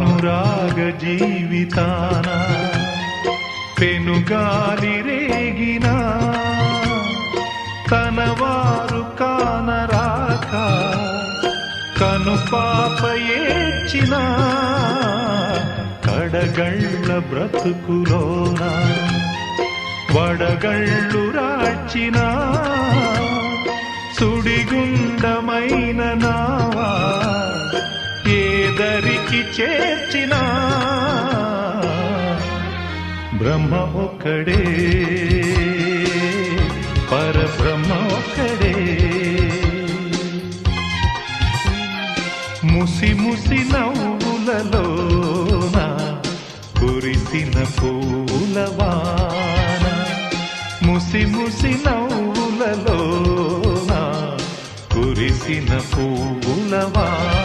అనురాగ జీవితాన పెనుగాలి రేగినా తనవారు కానరాక కను పాప ఏడ్చిన కడగళ్ళ బ్రతుకులోన వడగళ్ళు రాచిన సుడిగుండమైన నా ఇద్దరికి చేర్చిన బ్రహ్మ ఒక్కడే పరబ్రహ్మ ఒక్కడే. ముసి ముసి నవ్వులలోన కురిసిన పూలవాన ముసి ముసి నవ్వులలోన కురిసిన పూలవాన